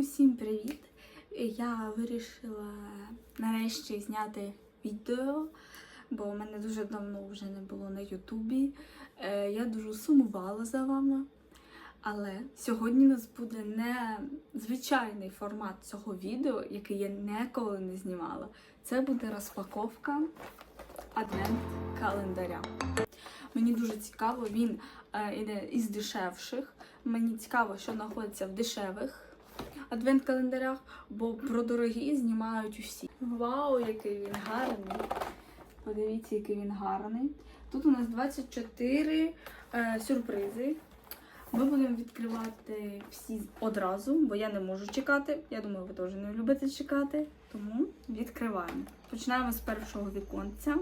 Усім привіт! Я вирішила нарешті зняти відео, бо в мене дуже давно вже не було на Ютубі. Е, Я дуже сумувала за вами. Але сьогодні у нас буде не звичайний формат цього відео, який я ніколи не знімала. Це буде розпаковка адвент-календаря. Мені дуже цікаво, він е, іде із дешевших. Мені цікаво, що знаходиться в дешевих адвент-календарях, бо про дорогі знімають усі. Вау, який він гарний! Подивіться, який він гарний. Тут у нас 24 е, сюрпризи. Ми будемо відкривати всі одразу, бо я не можу чекати. Я думаю, ви теж не любите чекати. Тому відкриваємо. Починаємо з першого віконця.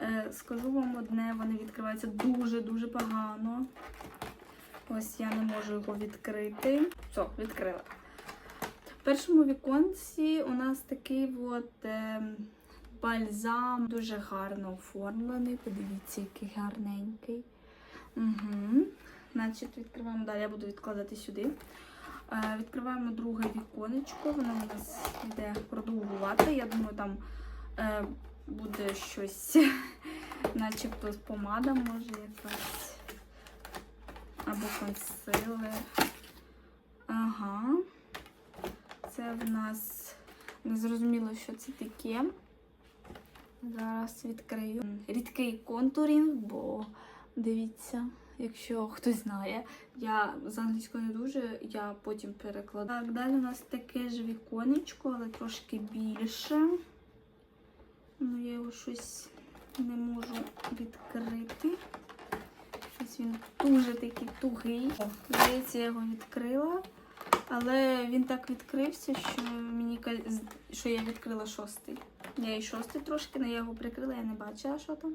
Е, скажу вам одне, вони відкриваються дуже-дуже погано. Ось я не можу його відкрити. Все, відкрила. В першому віконці у нас такий от е, бальзам, дуже гарно оформлений. Подивіться, який гарненький. Угу. Значить, відкриваємо далі, я буду відкладати сюди. Е, відкриваємо друге віконечко, воно у нас йде продовгувати. Я думаю, там е, буде щось, начебто помада, може якась. Або консилер. Ага. Це в нас незрозуміло, що це таке. Зараз відкрию. Рідкий контурінг, бо дивіться, якщо хтось знає, я з англійської не дуже, я потім перекладу. Так, далі у нас таке ж віконечко, але трошки більше. Ну, я його щось не можу відкрити. Щось він дуже такий тугий. Здається, я його відкрила. Але він так відкрився, що мені що я відкрила шостий. Я і шостий трошки, але я його прикрила, я не бачила, що там.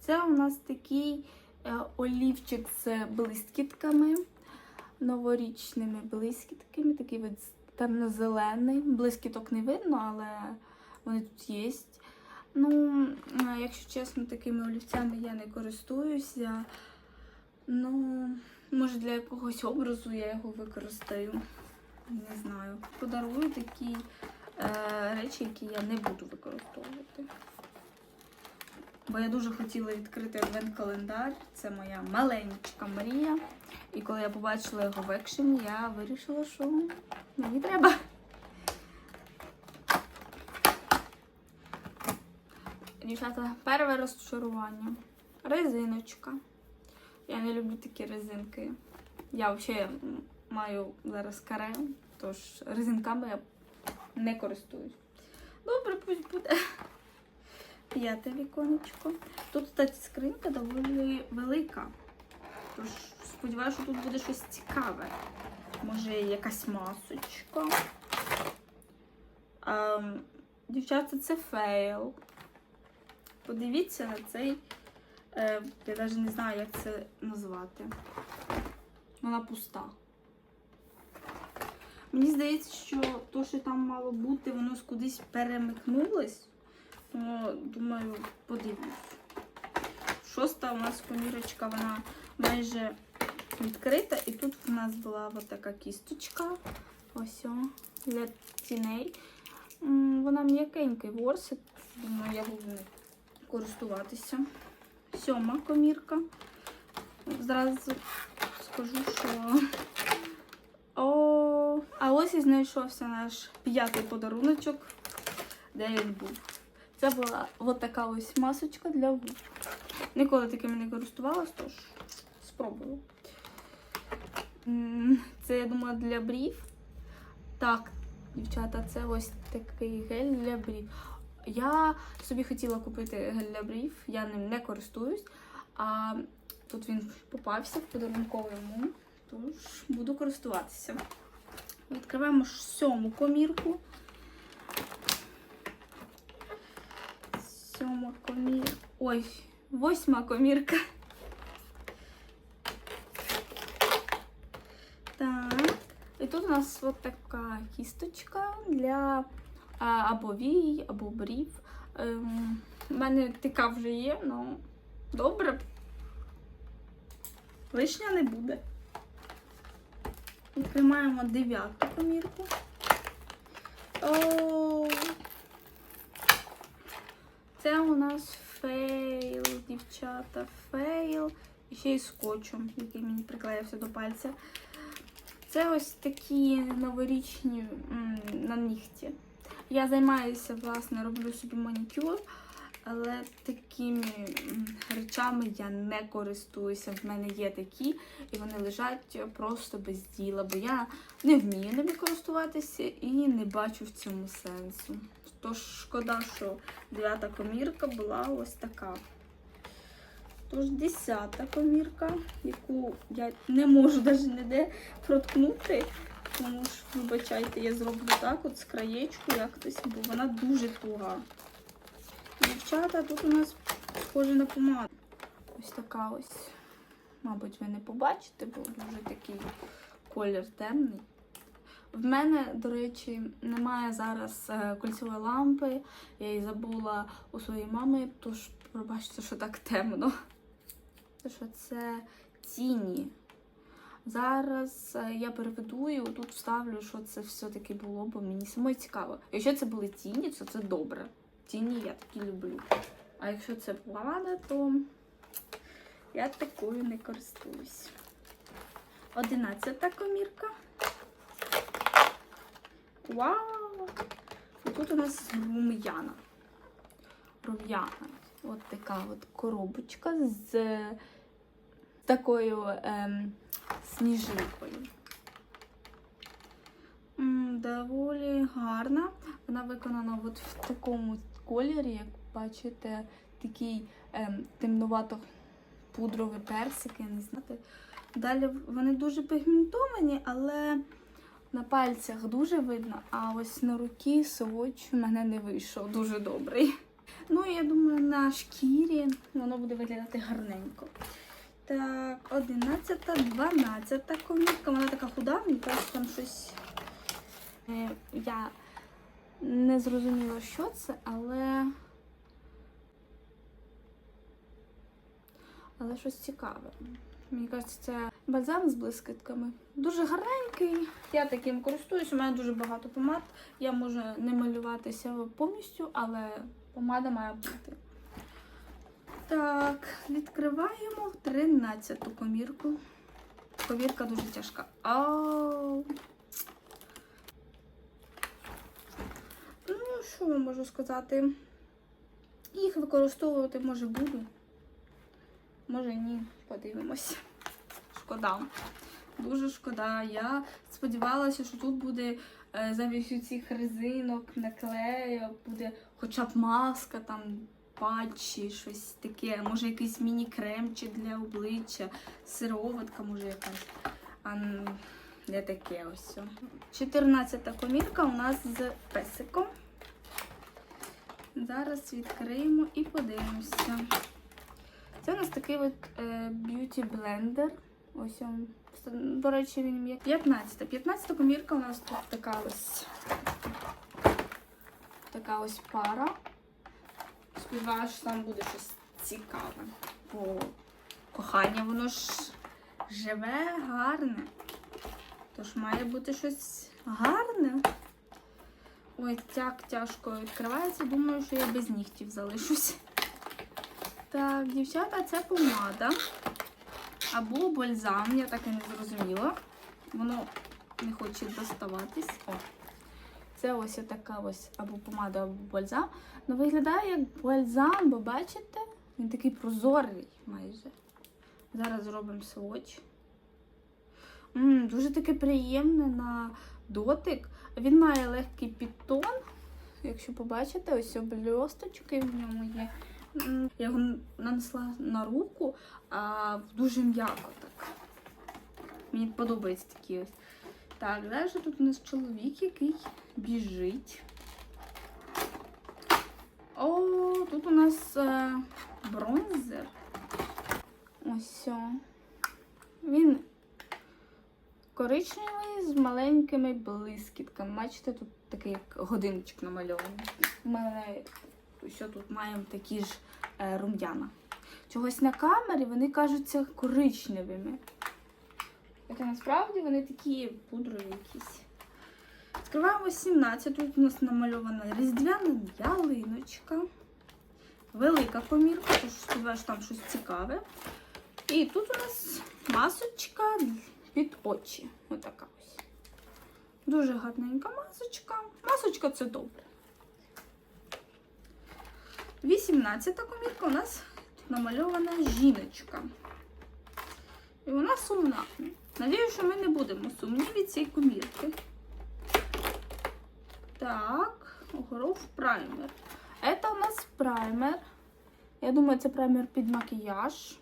Це у нас такий е, олівчик з блискітками, новорічними блискітками, такий от темно-зелений. Блискіток не видно, але вони тут є. Ну, е, якщо чесно, такими олівцями я не користуюся. Ну, може для якогось образу я його використаю. Не знаю. Подарую такі е, речі, які я не буду використовувати. Бо я дуже хотіла відкрити адвент-календар. Це моя маленька мрія. І коли я побачила його в екшені, я вирішила, що мені треба. Дівчата, перше розчарування. Резиночка. Я не люблю такі резинки. Я взагалі маю зараз каре, тож резинками я не користуюсь. Добре, пусть буде. П'яте віконечко. Тут, кстати, скринька доволі велика. Тож сподіваюся, що тут буде щось цікаве. Може, якась масочка. Ем, дівчата, це фейл. Подивіться на цей. Е, я навіть не знаю, як це назвати. Вона пуста. Мені здається, що то, що там мало бути, воно кудись перемикнулось. Тому, думаю, подивлюсь. Шоста у нас комірочка, вона майже відкрита. І тут у нас була от така кісточка. Ось о, для тіней. Вона м'якенький ворсик. Думаю, я буду користуватися. Сьома комірка. Зразу скажу, що. О, а ось і знайшовся наш п'ятий подаруночок, де він був. Це була от така ось масочка для губ. Ніколи такими не користувалась, тож спробую. Це, я думаю, для брів. Так, дівчата, це ось такий гель для брів. Я собі хотіла купити гель для брів, я ним не користуюсь. А тут він попався в подарунковому, тож буду користуватися. Відкриваємо сьому комірку. Сьома комірка. Ой, восьма комірка. Так. І тут у нас от така кісточка для або вій, або брів. Ем, у мене така вже є, ну добре. Лишня не буде. Відкриваємо дев'яту комірку. О, це у нас фейл, дівчата, фейл. І ще й скотчем, який мені приклеївся до пальця. Це ось такі новорічні на нігті. Я займаюся, власне, роблю собі манікюр, але такими речами я не користуюся. В мене є такі, і вони лежать просто без діла, бо я не вмію ними користуватися і не бачу в цьому сенсу. Тож шкода, що дев'ята комірка була ось така. Тож десята комірка, яку я не можу навіть ніде проткнути. Тому що, вибачайте, я зроблю так от з краєчку якось, бо вона дуже туга. Дівчата, тут у нас схоже на помаду. Ось така ось. Мабуть, ви не побачите, бо дуже такий колір темний. В мене, до речі, немає зараз е, кольцевої лампи. Я її забула у своєї мами, тож пробачте, що так темно. Те, що це тіні. Зараз е, я переведу і тут вставлю, що це все-таки було, бо мені самої цікаво. Якщо це були тіні, то це добре. Тіні я такі люблю. А якщо це помада, то я такою не користуюсь. Одинадцята комірка. Вау! І тут у нас рум'яна. Рум'яна. От така от коробочка з такою ем, сніжинкою. Доволі гарна. Вона виконана от в такому кольорі, як бачите, такий ем, темнувато-пудровий персик, я не знаю. Далі вони дуже пігментовані, але на пальцях дуже видно, а ось на руці сводч у мене не вийшов дуже добрий. Ну, я думаю, на шкірі воно буде виглядати гарненько. Так, 11, 12 комірка. Вона така худа, мені кажуть, там щось. Е, я не зрозуміла, що це, але. Але щось цікаве. Мені кажеться, це бальзам з блискітками. Дуже гарненький. Я таким користуюсь, у мене дуже багато помад. Я можу не малюватися повністю, але помада має бути. Так, відкриваємо 13-ту комірку. Комірка дуже тяжка. Ау! Ну, що я можу сказати? Їх використовувати може буду. Може ні, подивимось. Шкода. Дуже шкода. Я сподівалася, що тут буде е, замість цих резинок, наклейок, буде хоча б маска, там, патчі, щось таке. Може якийсь міні-кремчик для обличчя, сироватка, може якась. А не таке ось. 14-та комірка у нас з песиком. Зараз відкриємо і подивимося. Це у нас такий от е, б'юті блендер. Ось він. До речі, він є 15. 15 комірка у нас тут така ось така ось пара. Сподіваюся, що там буде щось цікаве. Бо кохання, воно ж живе, гарне. Тож має бути щось гарне. Ой, так тяжко відкривається. Думаю, що я без нігтів залишусь. Так, дівчата, це помада. Або бальзам, я так і не зрозуміла. Воно не хоче доставатись. О. Це ось така ось або помада, або бальзам. Ну, виглядає як бальзам, бо бачите? Він такий прозорий майже. Зараз зробимо сводч. М, дуже таке приємне на дотик. Він має легкий підтон. Якщо побачите, ось бльосточки в ньому є. Я його нанесла на руку, а дуже м'яко так. Мені подобається такі ось. Так, далі тут у нас чоловік, який біжить. О, тут у нас е, бронзер. Ось. Він коричневий з маленькими блискітками. Бачите, тут такий як годиночок намальований. Мене що тут маємо такі ж е, рум'яна. Чогось на камері вони кажуться коричневими. Хоча насправді вони такі пудрові якісь. Відкриваємо 17. Тут у нас намальована різдвяна ялиночка. Велика комірка, тож сподіваюся, що там щось цікаве. І тут у нас масочка під очі. Отака ось. Дуже гарненька масочка. Масочка це добре. 18 комірка у нас намальована жіночка. І вона сумна. Надію, що ми не будемо сумні від цієї комірки. Так, Огоров праймер. Это у нас праймер. Я думаю, це праймер під макіяж.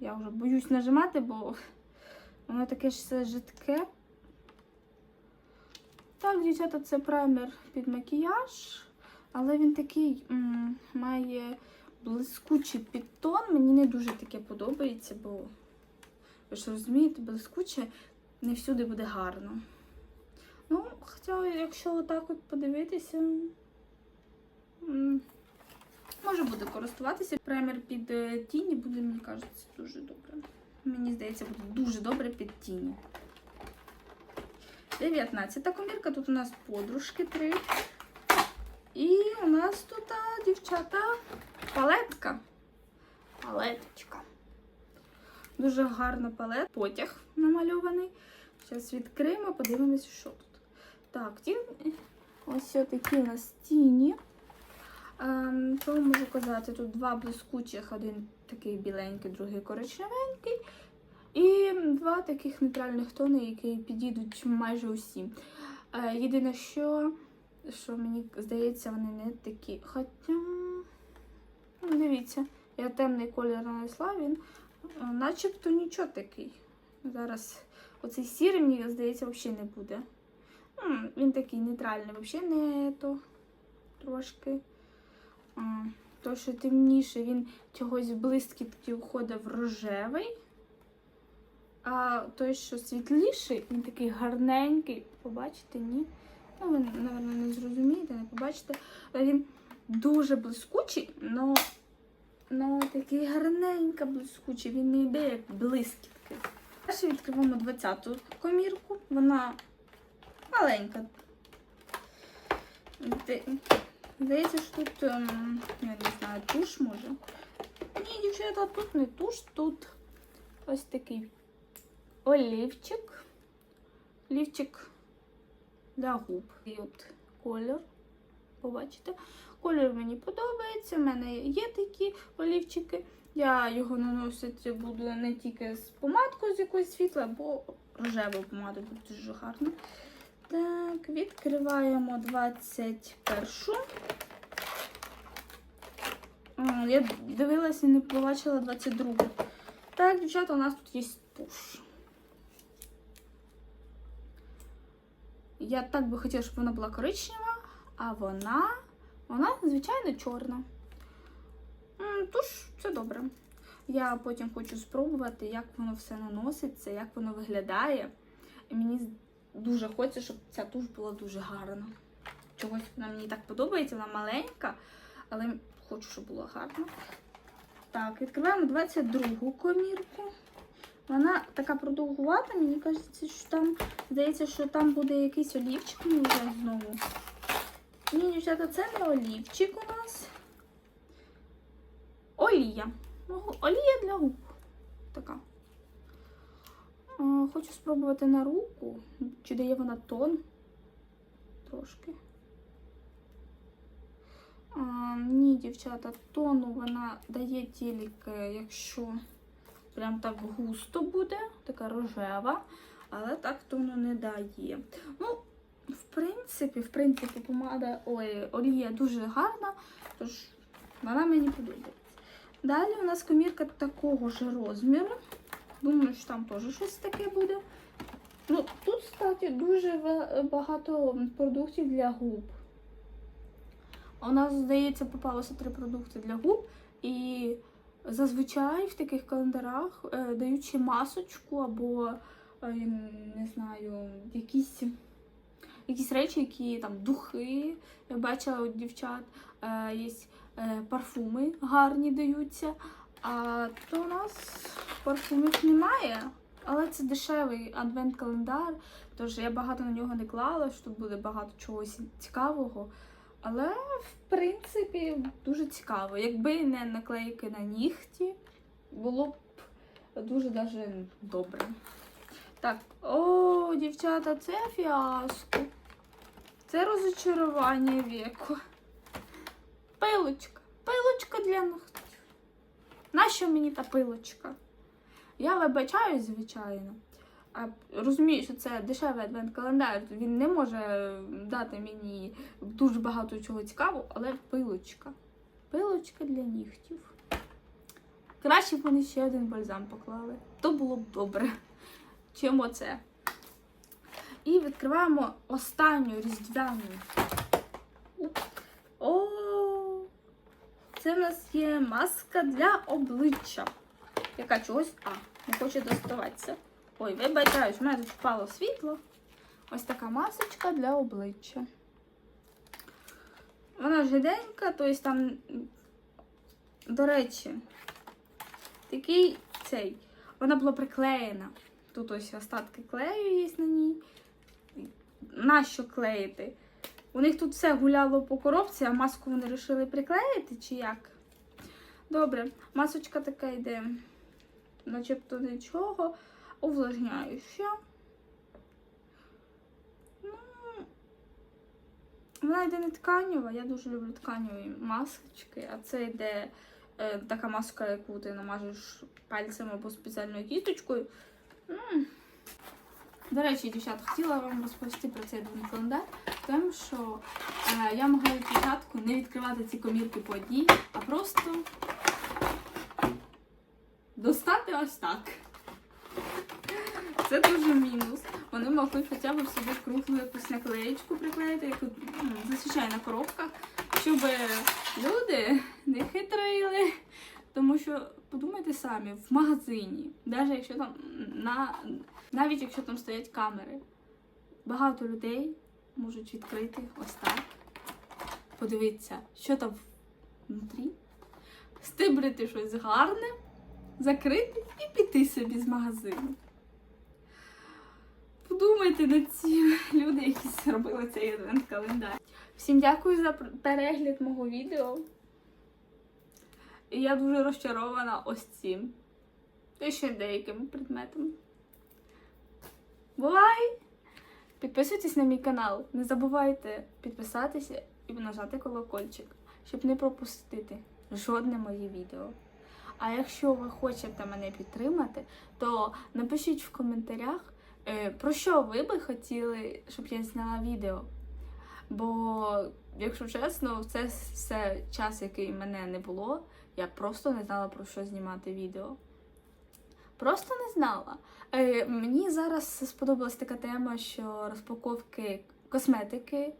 Я вже боюсь нажимати, бо воно таке ж жидке. Так, дівчата, це праймер під макіяж, але він такий м, має блискучий підтон. Мені не дуже таке подобається, бо ви ж розумієте, блискуче не всюди буде гарно. Ну, хоча, якщо отак от подивитися, може буде користуватися. Праймер під е, тіні буде, мені кажеться, дуже добре. Мені здається, буде дуже добре під тіні. 19 комірка, тут у нас подружки три. І у нас тут, дівчата, палетка. Палеточка. Дуже гарна палет. Потяг намальований. Зараз відкриємо, подивимося, що тут. Так, ті... ось такі у нас тіні. Ем, що можу казати? Тут два блискучих, один такий біленький, другий коричневенький. І два таких нейтральних тони, які підійдуть майже усім. Е, єдине, що, що мені здається, вони не такі. Хоча, дивіться, я темний колір нанесла, він е, начебто нічого такий. Зараз оцей сірий, мені здається, взагалі не буде. Він такий нейтральний, взагалі не то трошки. То, що темніше, він чогось блискітки входить в рожевий. А той, що світліший, він такий гарненький. Побачите, ні? Ну, ви, напевно, не зрозумієте, не побачите. Він дуже блискучий, але но такий гарненько блискучий, він не йде як блискітки. Далі відкриваємо 20-ту комірку. Вона маленька. Здається, що тут, ем, я не знаю, туш може. Ні, дівчата, тут не туш, тут ось такий олівчик. Олівчик для губ. І от колір. Побачите? Колір мені подобається. У мене є такі олівчики. Я його наносити буду не тільки з помадкою з якоїсь світла, бо рожева помада буде дуже гарна. Так, відкриваємо 21. А, Я дивилася і не побачила 22. Так, дівчата, у нас тут є туш. Я так би хотіла, щоб вона була коричнева, а вона, вона, звичайно, чорна. Туш, це добре. Я потім хочу спробувати, як воно все наноситься, як воно виглядає. І мені дуже хочеться, щоб ця туш була дуже гарна. Чогось вона мені так подобається, вона маленька, але хочу, щоб була гарна. Так, відкриваємо 22-гу комірку. Вона така продовгувата, мені кажеться, що там, здається, що там буде якийсь олівчик ну, знову. Ні, дівчата, це не олівчик у нас. Олія. Ну, Олія для губ. Така. Хочу спробувати на руку. Чи дає вона тон? Трошки. А, ні, дівчата, тону вона дає тільки, якщо прям так густо буде, така рожева, але так тону не дає. Ну, в принципі, в принципі, помада ой, олія дуже гарна, тож вона мені подобається. Далі у нас комірка такого ж розміру. Думаю, що там теж щось таке буде. Ну, тут, кстати, дуже багато продуктів для губ. У нас, здається, попалося три продукти для губ. І зазвичай в таких календарах е, ще масочку або, е, не знаю, якісь, якісь речі, які там духи. Я бачила у дівчат, е, є е, парфуми гарні даються. А то у нас парфумів немає, але це дешевий адвент-календар, тож я багато на нього не клала, що тут буде багато чогось цікавого. Але, в принципі, дуже цікаво. Якби не наклейки на нігті, було б дуже даже добре. Так, о, дівчата, це фіаско. Це розочарування віку. Пилочка. Пилочка для ногтів. Нащо мені та пилочка? Я вибачаюсь, звичайно. А розумію, що це дешевий адвент-календар, він не може дати мені дуже багато чого цікавого, але пилочка. Пилочка для нігтів. Краще б вони ще один бальзам поклали. То було б добре, чим оце. І відкриваємо останню різдвяну. О, це в нас є маска для обличчя. Яка чогось. А, не хоче доставатися. Ой, вибачаюсь, в мене тут впало світло. Ось така масочка для обличчя. Вона жиденька, тобто там, до речі, такий цей. Вона була приклеєна. Тут ось остатки клею є на ній. Нащо клеїти? У них тут все гуляло по коробці, а маску вони вирішили приклеїти чи як? Добре, масочка така йде, начебто нічого, увлажняюча. Ну, вона йде не тканева, я дуже люблю тканеві масочки, а це йде е, така маска, яку ти намажеш пальцем або спеціальною кісточкою. М. До речі, дівчат, хотіла вам розповісти про цей адвент календар, тим, що е, я могла від початку не відкривати ці комірки по одній, а просто достати ось так. Це дуже мінус. Вони могли хоча б собі круглу якусь наклеєчку приклеїти, яку ну, зазвичай на коробках, щоб люди не хитрили. Тому що подумайте самі, в магазині, навіть якщо там на навіть якщо там стоять камери, багато людей можуть відкрити ось так, подивитися, що там внутрі, стибрити щось гарне, закрити і піти собі з магазину. Подумайте над ці люди, які зробили цей адвент-календар. Всім дякую за перегляд мого відео. І я дуже розчарована ось цим. І ще деякими предметами. Бувай! Підписуйтесь на мій канал. Не забувайте підписатися і нажати колокольчик, щоб не пропустити жодне моє відео. А якщо ви хочете мене підтримати, то напишіть в коментарях, е, про що ви би хотіли, щоб я зняла відео. Бо, якщо чесно, це все час, який мене не було. Я просто не знала про що знімати відео. Просто не знала. Е, мені зараз сподобалась така тема, що розпаковки косметики.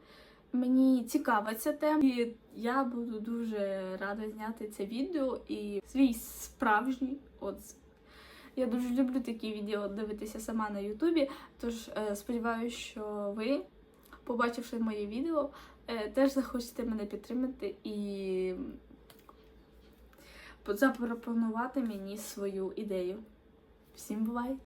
Мені цікава ця тема. І я буду дуже рада зняти це відео і свій справжній отзив. Я дуже люблю такі відео дивитися сама на Ютубі. Тож е, сподіваюся, що ви, побачивши моє відео, е, теж захочете мене підтримати і запропонувати мені свою ідею. Всім бувай!